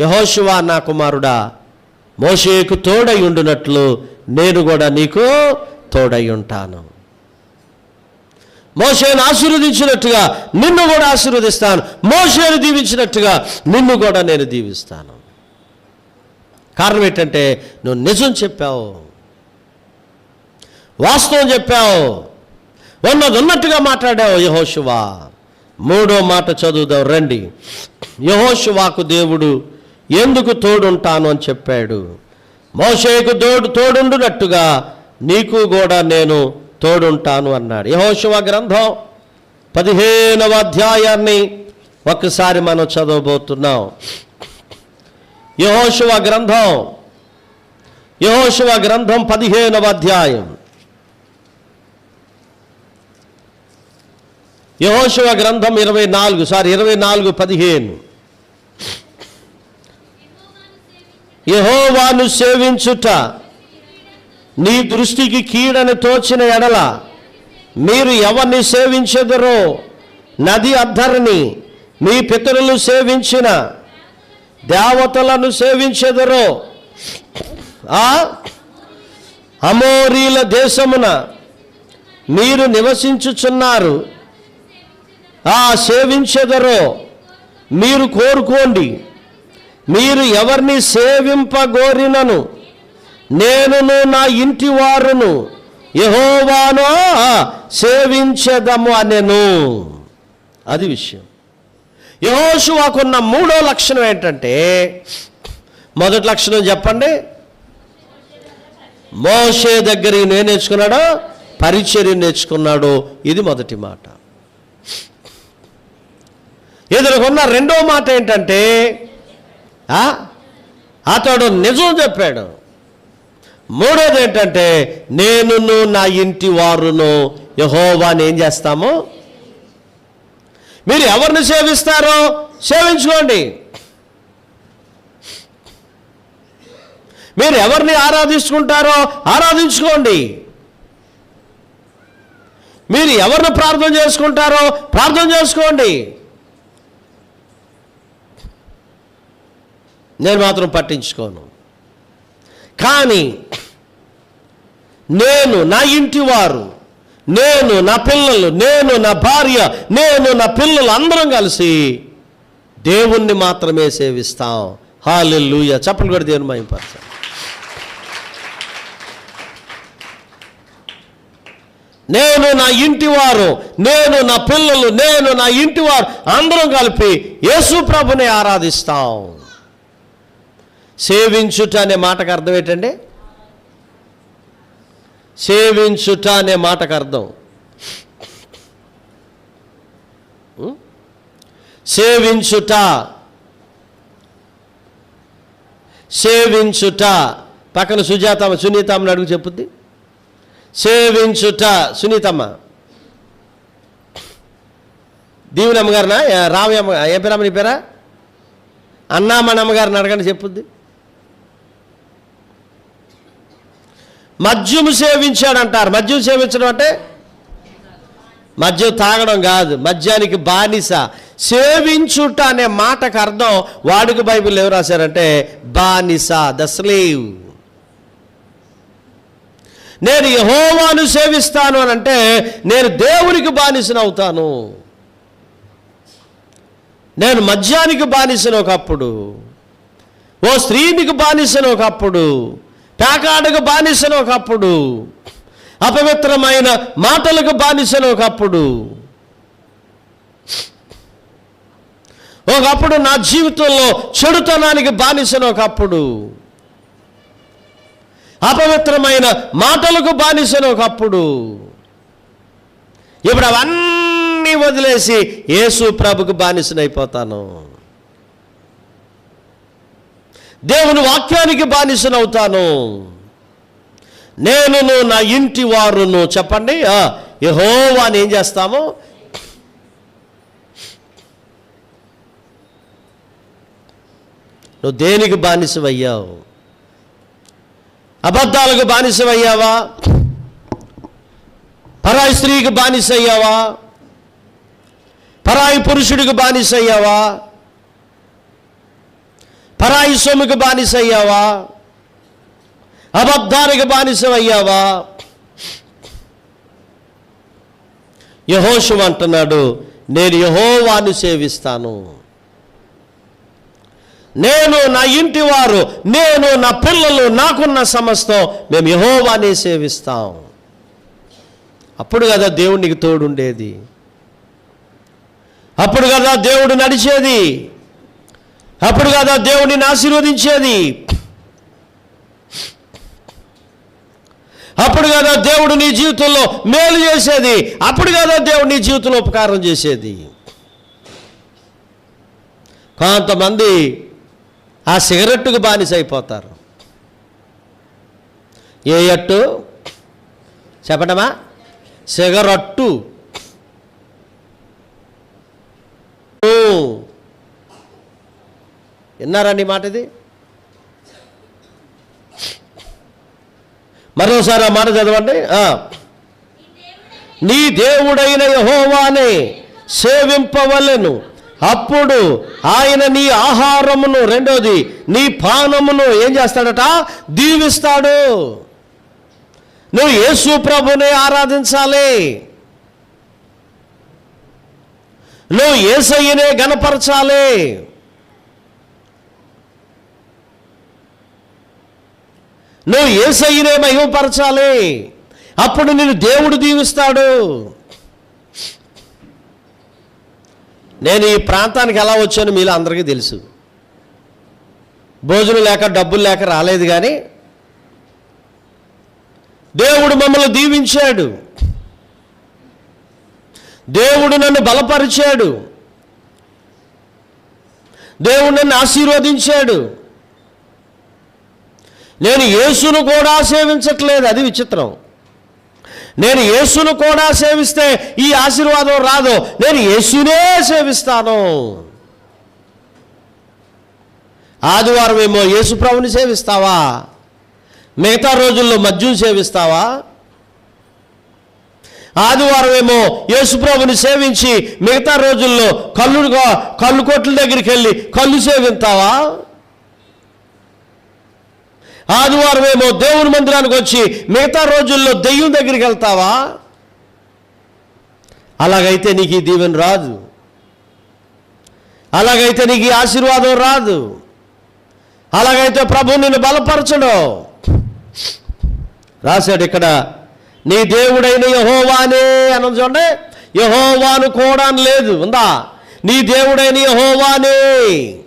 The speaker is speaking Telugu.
యహోశివా నా కుమారుడా మోషేకు తోడై ఉండునట్లు నేను కూడా నీకు తోడై ఉంటాను మోషేను ఆశీర్వదించినట్టుగా నిన్ను కూడా ఆశీర్వదిస్తాను. మోషేను దీవించినట్టుగా నిన్ను కూడా నేను దీవిస్తాను. కారణం ఏంటంటే నువ్వు నిజం చెప్పావు. వాస్తవం చెప్పావు. ఉన్నది ఉన్నట్టుగా మాట్లాడావు యహోశివా మూడో మాట చదువుదాం రండి. యహోశివాకు దేవుడు ఎందుకు తోడుంటాను అని చెప్పాడు. మోషేకు తోడు తోడుండునట్టుగా నీకు కూడా నేను తోడుంటాను అన్నాడు. యహోశివ గ్రంథం పదిహేనవ అధ్యాయాన్ని ఒక్కసారి మనం చదవబోతున్నాం. యహోశివ గ్రంథం యహోశివ గ్రంథం పదిహేనవ అధ్యాయం. యహోశివ గ్రంథం ఇరవై నాలుగు సారీ ఇరవై నాలుగు పదిహేను. యహోవాను సేవించుట నీ దృష్టికి కీడని తోచిన ఎడల మీరు ఎవరిని సేవించెదరో నది అద్దరిని మీ పితరులు సేవించిన దేవతలను సేవించెదరో ఆ అమోరీల దేశమున మీరు నివసించుచున్నారు ఆ సేవించెదరో మీరు కోరుకోండి. మీరు ఎవరిని సేవింపగోరినను? నేనును నా ఇంటి వారును యహోవానో సేవించదము అనెను. అది విషయం. యహోషువాకున్న మూడో లక్షణం ఏంటంటే మొదటి లక్షణం చెప్పండి. మోషే దగ్గర ఈయన ఏం నేర్చుకున్నాడో? పరిచర్య నేర్చుకున్నాడు. ఇది మొదటి మాట. ఎదురుకున్న రెండో మాట ఏంటంటే అతడు నిజం చెప్పాడు. మూడోది ఏంటంటే నేనును నా ఇంటి వారును యహోవాని ఏం చేస్తాము? మీరు ఎవరిని సేవిస్తారో సేవించుకోండి. మీరు ఎవరిని ఆరాధించుకుంటారో ఆరాధించుకోండి. మీరు ఎవరిని ప్రార్థన చేసుకుంటారో ప్రార్థన చేసుకోండి. నేను మాత్రం పట్టించుకోను. కానీ నేను నా ఇంటి వారు నేను నా పిల్లలు నేను నా భార్య నేను నా పిల్లలు అందరం కలిసి దేవుణ్ణి మాత్రమే సేవిస్తాం. హాలెల్లుయ. చెప్పలు కూడా దేవుని మహింపరచాలి నేను నా ఇంటి వారు నేను నా పిల్లలు నేను నా ఇంటి వారు అందరం కలిపి యేసు ప్రభుని ఆరాధిస్తాం. సేవించుట అనే మాటకు అర్థం ఏంటండి? సేవించుట అనే మాటకు అర్థం. సేవించుట. సేవించుట. పక్కన సుజాతమ్మ సునీతమ్మని అడుగు చెప్పుద్ది. సేవించుట. సునీతమ్మ. దీవుని అమ్మగారినా ఏ- ఏ పేరమ్మ నీ పేరా? అన్నామని అమ్మగారిని అడగండి చెప్పుద్ది. మద్యము సేవించాడంటారు. మద్యం సేవించడం అంటే మద్యం తాగడం కాదు మద్యానికి బానిస. సేవించుట అనే మాటకు అర్థం వాడుక బైబిల్ ఎవరు రాశారంటే బానిస ద స్లేవ్. నేను యహోవాను సేవిస్తాను అని అంటే నేను దేవునికి బానిసనవుతాను. నేను మద్యానికి బానిసను ఒకప్పుడు ఓ స్త్రీనికి బానిసను ఒకప్పుడు పేకాడకు బానిసను ఒకప్పుడు. అపవిత్రమైన మాటలకు బానిసను ఒకప్పుడు. ఒకప్పుడు నా జీవితంలో చెడుతనానికి బానిసను ఒకప్పుడు. అపవిత్రమైన మాటలకు బానిసను ఒకప్పుడు. ఇప్పుడు అవన్నీ వదిలేసి యేసు ప్రభుకు బానిసనైపోతాను. దేవుని వాక్యానికి బానిసనవుతాను. నేనును నా ఇంటి వారును చెప్పండి. ఆ, అని ఏం చేస్తాము? నువ్వు దేనికి బానిసమయ్యావు అబద్ధాలకు బానిసమయ్యావా పరాయి స్త్రీకి బానిసయ్యావా? పరాయి పురుషుడికి బానిసయ్యావా? పరాయి సొమ్ముకి బానిస అయ్యావా అబద్ధానికి బానిసం అయ్యావా యహోషు అంటున్నాడు నేను యహోవాను సేవిస్తాను. నేను నా ఇంటి వారు నేను నా పిల్లలు నాకున్న సమస్తం మేము యహోవానే సేవిస్తాం. అప్పుడు కదా దేవునికి తోడుండేది. అప్పుడు కదా దేవుడు నడిచేది. అప్పుడు కాదా దేవుడిని ఆశీర్వదించేది? అప్పుడు కదా దేవుడు నీ జీవితంలో మేలు చేసేది? అప్పుడు కదా దేవుడు నీ జీవితంలో ఉపకారం చేసేది? కొంతమంది ఆ సిగరెట్టుకు బానిస అయిపోతారు. ఏ అట్టు? చెప్పడమా సిగరట్టు. ఓ. విన్నారండి మాట ఇది? మరోసారి ఆ మాట చదవండి. ఆ. నీ దేవుడైన యహోవాని సేవింపవలెను. అప్పుడు ఆయన నీ ఆహారమును రెండోది నీ పానమును ఏం చేస్తాడట? దీవిస్తాడు. నువ్వు యేసు ప్రభునే ఆరాధించాలి. నువ్వు ఏసయ్యనే గనపరచాలి నువ్వు ఏసయ్యనే మహిమపరచాలి. అప్పుడు నేను దేవుడు దీవిస్తాడు. నేను ఈ ప్రాంతానికి ఎలా వచ్చానో మీలో అందరికీ తెలుసు. భోజనం లేక డబ్బులు లేక రాలేదు కానీ దేవుడు మమ్మల్ని దీవించాడు. దేవుడు నన్ను బలపరిచాడు. దేవుడు నన్ను ఆశీర్వదించాడు. నేను యేసును కూడా సేవించట్లేదు. అది విచిత్రం. నేను యేసును కూడా సేవిస్తే ఈ ఆశీర్వాదం రాదు. నేను యేసునే సేవిస్తాను. ఆదివారం ఏమో యేసు ప్రభుని సేవిస్తావా? మిగతా రోజుల్లో మద్యం సేవిస్తావా? ఆదివారం ఏమో యేసుప్రభుని సేవించి మిగతా రోజుల్లో కళ్ళు కళ్ళు కొట్ల దగ్గరికి వెళ్ళి కళ్ళు సేవిస్తావా ఆదివారం ఏమో దేవుని మందిరానికి వచ్చి మిగతా రోజుల్లో దెయ్యం దగ్గరికి వెళ్తావా? అలాగైతే నీకు ఈ దీవెన రాదు. అలాగైతే నీకు ఈ ఆశీర్వాదం రాదు. అలాగైతే ప్రభు నిన్ను బలపరచడు. రాశాడు ఇక్కడ నీ దేవుడైన యహోవానే అని చూడండి. యహోవాను కూడా లేదు ఉందా? నీ దేవుడైన యహోవానే